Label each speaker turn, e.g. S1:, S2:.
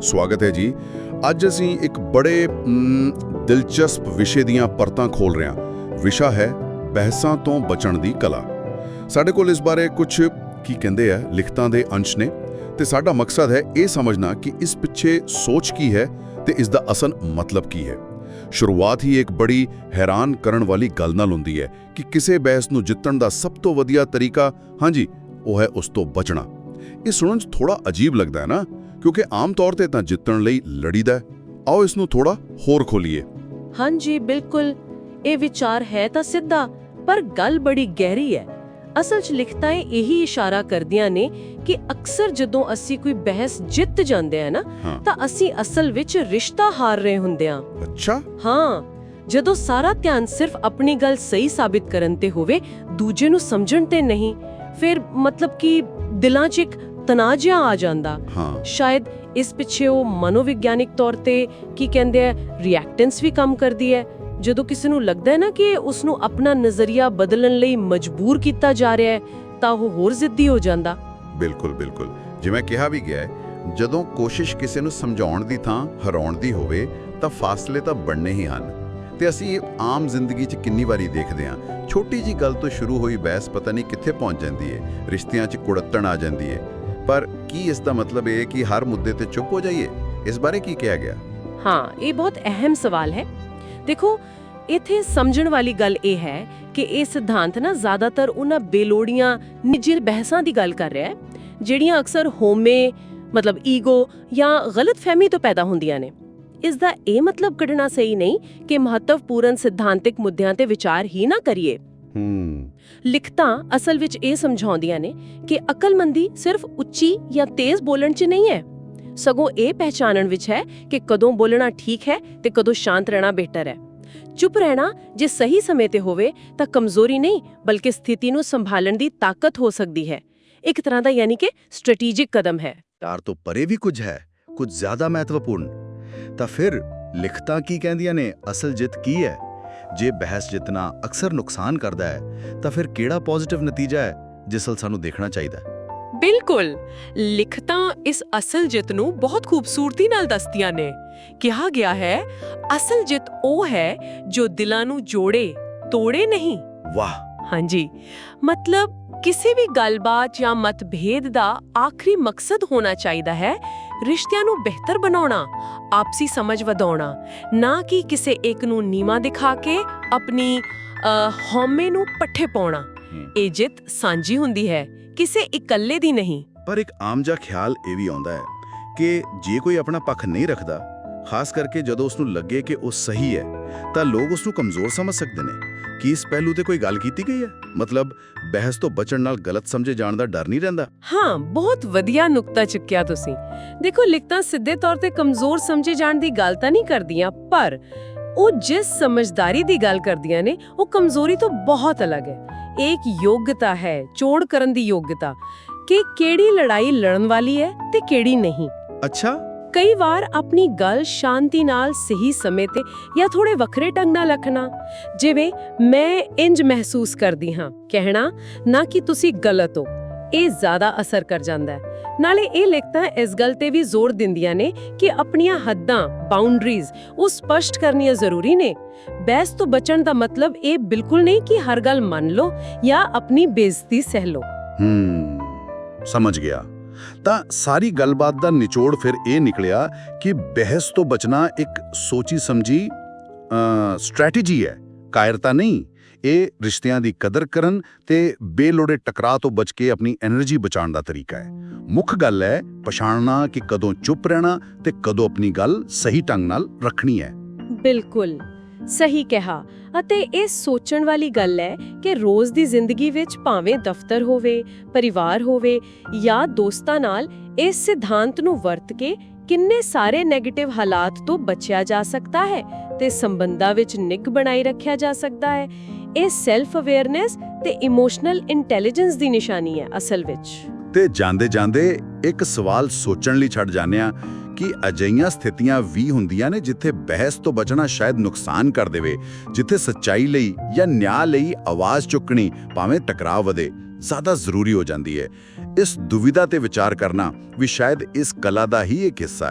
S1: ਸਵਾਗਤ ਹੈ ਜੀ। ਅੱਜ ਅਸੀਂ ਇੱਕ ਬੜੇ ਦਿਲਚਸਪ ਵਿਸ਼ੇ ਦੀਆਂ ਪਰਤਾਂ ਖੋਲ ਰਹੇ ਹਾਂ। ਵਿਸ਼ਾ ਹੈ ਬਹਿਸਾਂ ਤੋਂ ਬਚਣ ਦੀ ਕਲਾ। ਸਾਡੇ ਕੋਲ ਇਸ ਬਾਰੇ ਕੁਝ, ਕੀ ਕਹਿੰਦੇ ਆ, ਲਿਖਤਾਂ ਦੇ ਅੰਸ਼ ਨੇ। ਤੇ ਸਾਡਾ ਮਕਸਦ ਹੈ ਇਹ ਸਮਝਣਾ ਕਿ ਇਸ ਪਿੱਛੇ ਸੋਚ ਕੀ ਹੈ ਤੇ ਇਸ ਦਾ ਅਸਲ ਮਤਲਬ ਕੀ ਹੈ। ਸ਼ੁਰੂਆਤ ਹੀ ਇੱਕ ਬੜੀ ਹੈਰਾਨ ਕਰਨ ਵਾਲੀ ਗੱਲ ਨਾਲ ਹੁੰਦੀ ਹੈ ਕਿ ਕਿਸੇ ਬਹਿਸ ਨੂੰ ਜਿੱਤਣ ਦਾ ਸਭ ਤੋਂ ਵਧੀਆ ਤਰੀਕਾ, ਹਾਂਜੀ, ਉਹ ਹੈ ਉਸ ਤੋਂ ਬਚਣਾ। ਇਹ ਸੁਣਨ 'ਚ ਥੋੜਾ ਅਜੀਬ ਲੱਗਦਾ ਹੈ ਨਾ। ਕਿਉਂਕਿ ਆਮ ਤੌਰ ਤੇ ਤਾਂ ਜਿੱਤਣ ਲਈ ਲੜੀਦਾ। ਆਓ ਇਸ ਨੂੰ ਥੋੜਾ ਹੋਰ ਖੋਲੀਏ।
S2: ਹਾਂਜੀ ਬਿਲਕੁਲ। ਇਹ ਵਿਚਾਰ ਹੈ ਤਾਂ ਸਿੱਧਾ ਪਰ ਗੱਲ ਬੜੀ ਗਹਿਰੀ ਹੈ। ਅਸਲ 'ਚ ਲਿਖਤਾਂ ਇਹੀ ਇਸ਼ਾਰਾ ਕਰਦੀਆਂ ਨੇ ਕਿ ਅਕਸਰ ਜਦੋਂ ਅਸੀਂ ਕੋਈ ਬਹਿਸ ਜਿੱਤ ਜਾਂਦੇ ਆ ਨਾ ਤਾਂ ਅਸੀਂ ਅਸਲ ਵਿੱਚ ਰਿਸ਼ਤਾ ਹਾਰ ਰਹੇ ਹੁੰਦੇ ਆ
S1: ਅੱਛਾ।
S2: ਹਾਂ ਜਦੋਂ ਸਾਰਾ ਧਿਆਨ ਸਿਰਫ ਆਪਣੀ ਗੱਲ ਸਹੀ ਸਾਬਿਤ ਕਰਨ ਤੇ ਹੋਵੇ ਦੂਜੇ ਨੂੰ ਸਮਝਣ ਤੇ ਨਹੀਂ ਫਿਰ ਮਤਲਬ ਕਿ ਦਿਲਾਂ 'ਚ ਇੱਕ ਤਣਾਅ ਜਿਹਾ ਆ ਜਾਂਦਾ।
S1: ਹਾਂ।
S2: ਸ਼ਾਇਦ ਇਸ ਪਿੱਛੇ ਉਹ ਮਨੋਵਿਗਿਆਨਿਕ ਤੌਰ ਤੇ ਕੀ ਕਹਿੰਦੇ ਆ ਰਿਐਕਟੈਂਸ ਵੀ ਕੰਮ ਕਰਦੀ ਹੈ। ਜਦੋਂ ਕਿਸੇ ਨੂੰ ਲੱਗਦਾ ਹੈ ਨਾ ਕਿ ਉਸ ਨੂੰ ਆਪਣਾ ਨਜ਼ਰੀਆ ਬਦਲਣ ਲਈ ਮਜਬੂਰ ਕੀਤਾ ਜਾ ਰਿਹਾ ਹੈ ਤਾਂ ਉਹ ਹੋਰ ਜ਼ਿੱਦੀ ਹੋ ਜਾਂਦਾ।
S1: ਬਿਲਕੁਲ ਬਿਲਕੁਲ। ਜਿਵੇਂ ਕਿਹਾ ਵੀ ਗਿਆ ਹੈ ਜਦੋਂ ਕੋਸ਼ਿਸ਼ ਕਿਸੇ ਨੂੰ ਸਮਝਾਉਣ ਦੀ ਥਾਂ ਹਰਾਉਣ ਦੀ ਹੋਵੇ ਤਾਂ ਫਾਸਲੇ ਤਾਂ ਬਣਨੇ ਹੀ ਹਨ। ਤੇ ਅਸੀਂ ਆਮ ਜ਼ਿੰਦਗੀ 'ਚ ਕਿੰਨੀ ਵਾਰੀ ਦੇਖਦੇ ਹਾਂ। ਛੋਟੀ ਜੀ ਗੱਲ ਤੋਂ ਸ਼ੁਰੂ ਹੋਈ ਬਹਿਸ ਪਤਾ ਨਹੀਂ ਕਿੱਥੇ ਪਹੁੰਚ ਜਾਂਦੀ ਹੈ। ਰਿਸ਼ਤਿਆਂ 'ਚ ਕੁੜੱਤਣ ਆ ਜਾਂਦੀ ਹੈ। ਪਰ ਕੀ ਇਸ ਦਾ ਮਤਲਬ ਇਹ ਕਿ ਹਰ ਮੁੱਦੇ ਤੇ ਚੁੱਪ ਹੋ ਜਾਈਏ? ਇਸ ਬਾਰੇ ਕੀ ਕਿਹਾ ਗਿਆ?
S2: ਹਾਂ, ਇਹ ਬਹੁਤ ਅਹਿਮ ਸਵਾਲ ਹੈ। ਦੇਖੋ, ਇੱਥੇ ਸਮਝਣ ਵਾਲੀ ਗੱਲ ਇਹ ਹੈ ਕਿ ਇਹ ਸਿਧਾਂਤ ਨਾ ਜ਼ਿਆਦਾਤਰ ਉਹਨਾਂ ਬੇਲੋੜੀਆਂ ਨਿੱਜੀ ਬਹਿਸਾਂ ਦੀ ਗੱਲ ਕਰ ਰਿਹਾ ਹੈ, ਜਿਹੜੀਆਂ ਅਕਸਰ ਹੋਮੇ, ਮਤਲਬ ਈਗੋ ਜਾਂ ਗਲਤਫਹਿਮੀ ਤੋਂ ਪੈਦਾ ਹੁੰਦੀਆਂ ਨੇ। ਇਸ ਦਾ ਇਹ ਮਤਲਬ ਕੱਢਣਾ ਸਹੀ ਨਹੀਂ ਕਿ ਮਹੱਤਵਪੂਰਨ ਸਿਧਾਂਤਿਕ ਮੁੱਦਿਆਂ ਤੇ ਵਿਚਾਰ ਹੀ ਨਾ ਕਰੀਏ।
S1: ਹੂੰ
S2: ਲਿਖਤਾਂ ਅਸਲ ਵਿੱਚ ਇਹ ਸਮਝਾਉਂਦੀਆਂ ਨੇ ਕਿ ਅਕਲਮੰਦੀ ਸਿਰਫ ਉੱਚੀ ਜਾਂ ਤੇਜ਼ ਬੋਲਣ 'ਚ ਨਹੀਂ ਹੈ। ਸਗੋਂ ਇਹ ਪਹਿਚਾਨਣ ਵਿੱਚ ਹੈ ਕਿ ਕਦੋਂ ਬੋਲਣਾ ਠੀਕ ਹੈ ਤੇ ਕਦੋਂ ਸ਼ਾਂਤ ਰਹਿਣਾ ਬਿਹਤਰ ਹੈ। ਚੁੱਪ ਰਹਿਣਾ ਜੇ ਸਹੀ ਸਮੇਂ ਤੇ ਹੋਵੇ ਤਾਂ ਕਮਜ਼ੋਰੀ ਨਹੀਂ, ਬਲਕਿ ਸਥਿਤੀ ਨੂੰ ਸੰਭਾਲਣ ਦੀ ਤਾਕਤ ਹੋ ਸਕਦੀ ਹੈ। ਇੱਕ ਤਰ੍ਹਾਂ ਦਾ ਯਾਨੀ ਕਿ ਸਟ੍ਰੈਟੇਜਿਕ ਕਦਮ ਹੈ।
S3: ਤਾਰ ਤੋਂ ਪਰੇ ਵੀ ਕੁਝ ਹੈ, ਕੁਝ ਜ਼ਿਆਦਾ ਮਹੱਤਵਪੂਰਨ। ਤਾਂ ਫਿਰ ਲਿਖਤਾਂ ਕੀ ਕਹਿੰਦੀਆਂ ਨੇ? ਅਸਲ ਜਿੱਤ ਕੀ ਹੈ? ਜੇ ਬਹਿਸ ਜਿੱਤਣਾ ਅਕਸਰ ਨੁਕਸਾਨ ਕਰਦਾ ਹੈ ਤਾਂ ਫਿਰ ਕਿਹੜਾ ਪੋਜ਼ਿਟਿਵ ਨਤੀਜਾ ਹੈ ਜਿਸ ਵੱਲ ਸਾਨੂੰ ਦੇਖਣਾ ਚਾਹੀਦਾ ਹੈ?
S4: ਬਿਲਕੁਲ! ਲਿਖਤਾਂ ਇਸ ਅਸਲ ਜਿੱਤ ਨੂੰ ਬਹੁਤ ਖੂਬਸੂਰਤੀ ਨਾਲ ਦੱਸਦੀਆਂ ਨੇ। ਕਿਹਾ ਗਿਆ ਹੈ ਅਸਲ ਜਿੱਤ ਉਹ ਹੈ ਜੋ ਦਿਲਾਂ ਨੂੰ ਜੋੜੇ ਤੋੜੇ ਨਹੀਂ।
S3: ਵਾਹ!
S4: ਹਾਂਜੀ। ਮਤਲਬ ਕਿਸੇ ਵੀ ਗੱਲਬਾਤ ਜਾਂ ਮਤਭੇਦ ਦਾ ਆਖਰੀ ਮਕਸਦ ਹੋਣਾ ਚਾਹੀਦਾ ਹੈ ਰਿਸ਼ਤਿਆਂ ਨੂੰ ਬਿਹਤਰ ਬਣਾਉਣਾ ਆਪਸੀ ਸਮਝ ਵਧਾਉਣਾ ਨਾ ਕਿ ਕਿਸੇ ਇੱਕ ਨੂੰ ਨੀਵਾ ਦਿਖਾ ਕੇ ਆਪਣੀ ਹਉਮੈ ਨੂੰ ਪੱਠੇ ਪਾਉਣਾ। ਇਹ ਜਿੱਤ ਸਾਂਝੀ ਹੁੰਦੀ ਹੈ ਕਿਸੇ ਇਕੱਲੇ ਦੀ ਨਹੀਂ।
S3: ਪਰ ਇੱਕ ਆਮ ਜਿਹਾ ਖਿਆਲ ਇਹ ਵੀ ਆਉਂਦਾ ਹੈ ਕਿ ਜੇ ਕੋਈ ਆਪਣਾ ਪੱਖ ਨਹੀਂ ਰੱਖਦਾ ਖਾਸ ਕਰਕੇ ਜਦੋਂ ਉਸ ਨੂੰ ਲੱਗੇ ਕਿ ਉਹ ਸਹੀ ਹੈ ਤਾਂ ਲੋਕ ਉਸ ਨੂੰ ਕਮਜ਼ੋਰ ਸਮਝ ਸਕਦੇ ਨੇ। ਕੀ ਇਸ ਪਹਿਲੂ ਤੇ ਕੋਈ ਗੱਲ ਕੀਤੀ ਗਈ ਹੈ? ਮਤਲਬ ਬਹਿਸ ਤੋਂ ਬਚਣ ਨਾਲ ਗਲਤ ਸਮਝੇ ਜਾਣ ਦਾ ਡਰ ਨਹੀਂ ਰਹਿੰਦਾ?
S4: ਹਾਂ ਬਹੁਤ ਵਧੀਆ ਨੁਕਤਾ ਚੁੱਕਿਆ ਤੁਸੀਂ। ਦੇਖੋ ਲਿਖਤਾਂ ਸਿੱਧੇ ਤੌਰ ਤੇ ਕਮਜ਼ੋਰ ਸਮਝੇ ਜਾਣ ਦੀ ਗੱਲ ਤਾਂ ਨਹੀਂ ਕਰਦੀਆਂ ਪਰ ਉਹ ਜਿਸ ਸਮਝਦਾਰੀ ਦੀ ਗੱਲ ਕਰਦੀਆਂ ਨੇ ਉਹ ਕਮਜ਼ੋਰੀ ਤੋਂ ਬਹੁਤ ਅਲੱਗ ਹੈ। ਇੱਕ ਯੋਗਤਾ ਹੈ ਚੋਣ ਕਰਨ ਦੀ ਯੋਗਤਾ। ਕਿ ਕਿਹੜੀ ਲੜਾਈ ਲੜਨ ਵਾਲੀ ਹੈ ਤੇ ਕਿਹੜੀ ਨਹੀਂ।
S3: ਅੱਛਾ
S4: ਕਈ ਵਾਰ ਆਪਣੀ ਗੱਲ ਸ਼ਾਂਤੀ ਨਾਲ ਸਹੀ ਸਮੇਂ ਤੇ ਜਾਂ ਥੋੜੇ ਵੱਖਰੇ ਢੰਗ ਨਾਲ ਰੱਖਣਾ ਜਿਵੇਂ, ਮੈਂ ਇੰਜ ਮਹਿਸੂਸ ਕਰਦੀ ਹਾਂ। ਕਹਿਣਾ, ਨਾ ਕਿ ਤੁਸੀਂ ਗਲਤ ਹੋ। ਇਹ ਜ਼ਿਆਦਾ ਅਸਰ ਕਰ ਜਾਂਦਾ ਹੈ। ਨਾਲੇ ਇਹ ਲਿਖਤਾਂ ਇਸ ਗੱਲ ਤੇ ਵੀ ਜ਼ੋਰ ਦਿੰਦੀਆਂ ਨੇ ਕਿ ਆਪਣੀਆਂ ਹੱਦਾਂ ਬਾਉਂਡਰੀਜ਼ ਉਹ ਸਪਸ਼ਟ ਕਰਨੀਆਂ ਜ਼ਰੂਰੀ ਨੇ। ਬਹਿਸ ਤੋਂ ਬਚਣ ਦਾ ਮਤਲਬ ਇਹ ਬਿਲਕੁਲ ਨਹੀਂ ਕਿ ਹਰ ਗੱਲ ਮੰਨ ਲਓ ਜਾਂ ਆਪਣੀ ਬੇਇੱਜ਼ਤੀ ਸਹਿ ਲਓ।
S3: ਹੂੰ, ਸਮਝ ਗਿਆ। ਤਾਂ ਸਾਰੀ ਗੱਲਬਾਤ ਦਾ ਨਿਚੋੜ ਫਿਰ ਇਹ ਨਿਕਲਿਆ ਕਿ ਬਹਿਸ ਤੋਂ ਬਚਣਾ ਇੱਕ ਸੋਚੀ ਸਮਝੀ ਸਟ੍ਰੈਟੇਜੀ ਹੈ। ਕਾਇਰਤਾ ਨਹੀਂ, ਇਹ ਰਿਸ਼ਤਿਆਂ ਦੀ ਕਦਰ ਕਰਨ ਤੇ ਬੇਲੋੜੇ ਟਕਰਾਅ ਤੋਂ ਬਚ ਕੇ ਆਪਣੀ એનર્ਜੀ ਬਚਾਉਣ ਦਾ ਤਰੀਕਾ ਹੈ। ਮੁੱਖ ਗੱਲ ਹੈ ਪਛਾਣਨਾ ਕਿ ਕਦੋਂ ਚੁੱਪ ਰਹਿਣਾ ਤੇ ਕਦੋਂ ਆਪਣੀ ਗੱਲ ਸਹੀ ਢੰਗ ਨਾਲ ਰੱਖਣੀ ਹੈ।
S2: ਬਿਲਕੁਲ। ਸਹੀ ਕਿਹਾ ਅਤੇ ਇਹ ਸੋਚਣ ਵਾਲੀ ਗੱਲ ਹੈ ਕਿ ਰੋਜ਼ ਦੀ ਜ਼ਿੰਦਗੀ ਵਿੱਚ ਭਾਵੇਂ ਦਫ਼ਤਰ ਹੋਵੇ, ਪਰਿਵਾਰ ਹੋਵੇ ਜਾਂ ਦੋਸਤਾਂ ਨਾਲ ਇਸ ਸਿਧਾਂਤ ਨੂੰ ਵਰਤ ਕੇ ਕਿੰਨੇ ਸਾਰੇ 네ਗੇਟਿਵ ਹਾਲਾਤ ਤੋਂ ਬਚਿਆ ਜਾ ਸਕਦਾ ਹੈ ਤੇ ਸੰਬੰਧਾਂ ਵਿੱਚ ਨਿੱਘ ਬਣਾਈ ਰੱਖਿਆ ਜਾ ਸਕਦਾ ਹੈ। ਇਹ ਸੈਲਫ ਅਵੇਅਰਨੈਸ ਤੇ ਇਮੋਸ਼ਨਲ ਇੰਟੈਲੀਜੈਂਸ ਦੀ ਨਿਸ਼ਾਨੀ ਹੈ ਅਸਲ ਵਿੱਚ।
S3: ਤੇ ਜਾਂਦੇ ਜਾਂਦੇ ਇੱਕ ਸਵਾਲ ਸੋਚਣ ਲਈ ਛੱਡ ਜਾਂਦੇ ਆ ਕਿ ਅਜਈਆਂ ਸਥਿਤੀਆਂ ਵੀ ਹੁੰਦੀਆਂ ਨੇ ਜਿੱਥੇ ਬਹਿਸ ਤੋਂ ਬਚਣਾ ਸ਼ਾਇਦ ਨੁਕਸਾਨ ਕਰ ਦੇਵੇ, ਜਿੱਥੇ ਸੱਚਾਈ ਲਈ ਜਾਂ ਨਿਆਂ ਲਈ ਆਵਾਜ਼ ਚੁੱਕਣੀ ਭਾਵੇਂ ਟਕਰਾਅ ਵਧੇ, ਜ਼ਿਆਦਾ ਜ਼ਰੂਰੀ ਹੋ ਜਾਂਦੀ ਹੈ। ਇਸ ਦੁਵਿਧਾ ਤੇ ਵਿਚਾਰ ਕਰਨਾ ਵੀ ਸ਼ਾਇਦ ਇਸ ਕਲਾ ਦਾ ਹੀ ਇੱਕ ਹਿੱਸਾ